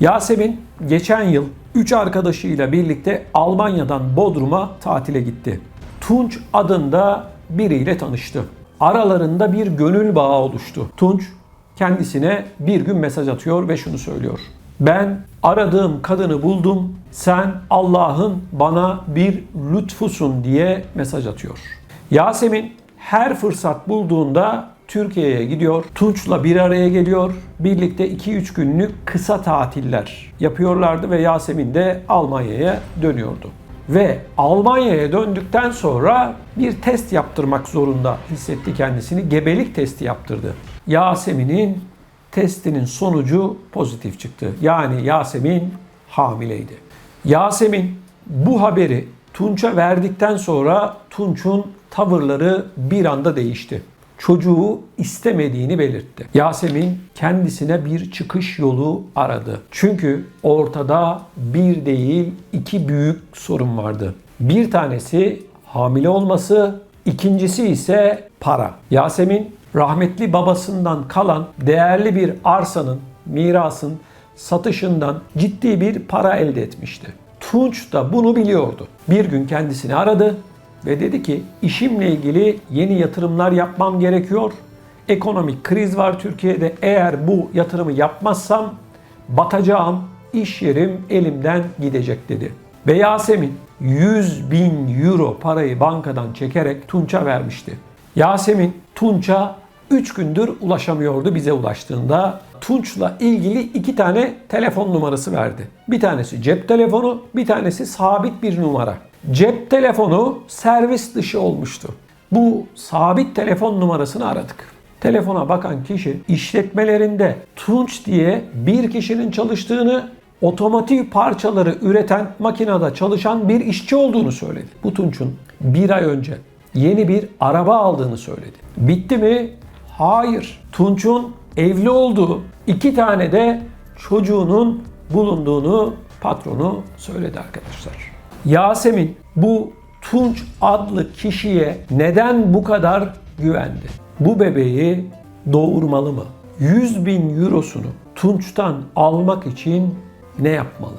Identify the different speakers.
Speaker 1: Yasemin geçen yıl 3 arkadaşıyla birlikte Almanya'dan Bodrum'a tatile gitti. Tunç adında biriyle tanıştı. Aralarında bir gönül bağı oluştu. Tunç kendisine bir gün mesaj atıyor ve şunu söylüyor. Ben aradığım kadını buldum. Sen Allah'ın bana bir lütfusun diye mesaj atıyor. Yasemin her fırsat bulduğunda Türkiye'ye gidiyor. Tunç'la bir araya geliyor. Birlikte 2-3 günlük kısa tatiller yapıyorlardı ve Yasemin de Almanya'ya dönüyordu. Ve Almanya'ya döndükten sonra bir test yaptırmak zorunda hissetti kendisini. Gebelik testi yaptırdı. Yasemin'in testinin sonucu pozitif çıktı. Yani Yasemin hamileydi. Yasemin bu haberi Tunç'a verdikten sonra Tunç'un tavırları bir anda değişti. Çocuğu istemediğini belirtti. Yasemin kendisine bir çıkış yolu aradı. Çünkü ortada bir değil iki büyük sorun vardı. Bir tanesi hamile olması, ikincisi ise para. Yasemin rahmetli babasından kalan değerli bir arsanın, mirasın satışından ciddi bir para elde etmişti. Tunç da bunu biliyordu. Bir gün kendisini aradı ve dedi ki işimle ilgili yeni yatırımlar yapmam gerekiyor. Ekonomik kriz var Türkiye'de. Eğer bu yatırımı yapmazsam batacağım, iş yerim elimden gidecek dedi. Ve Yasemin 100 bin euro parayı bankadan çekerek Tunç'a vermişti. Yasemin Tunç'a 3 gündür ulaşamıyordu bize ulaştığında. Tunç'la ilgili iki tane telefon numarası verdi. Bir tanesi cep telefonu, bir tanesi sabit bir numara. Cep telefonu servis dışı olmuştu. Bu sabit telefon numarasını aradık. Telefona bakan kişi işletmelerinde Tunç diye bir kişinin çalıştığını, otomotiv parçaları üreten makinede çalışan bir işçi olduğunu söyledi. Bu Tunç'un bir ay önce yeni bir araba aldığını söyledi. Bitti mi? Hayır. Tunç'un evli olduğu, iki tane de çocuğunun bulunduğunu patronu söyledi arkadaşlar. Yasemin bu Tunç adlı kişiye neden bu kadar güvendi? Bu bebeği doğurmalı mı? 100 bin eurosunu Tunç'tan almak için ne yapmalı?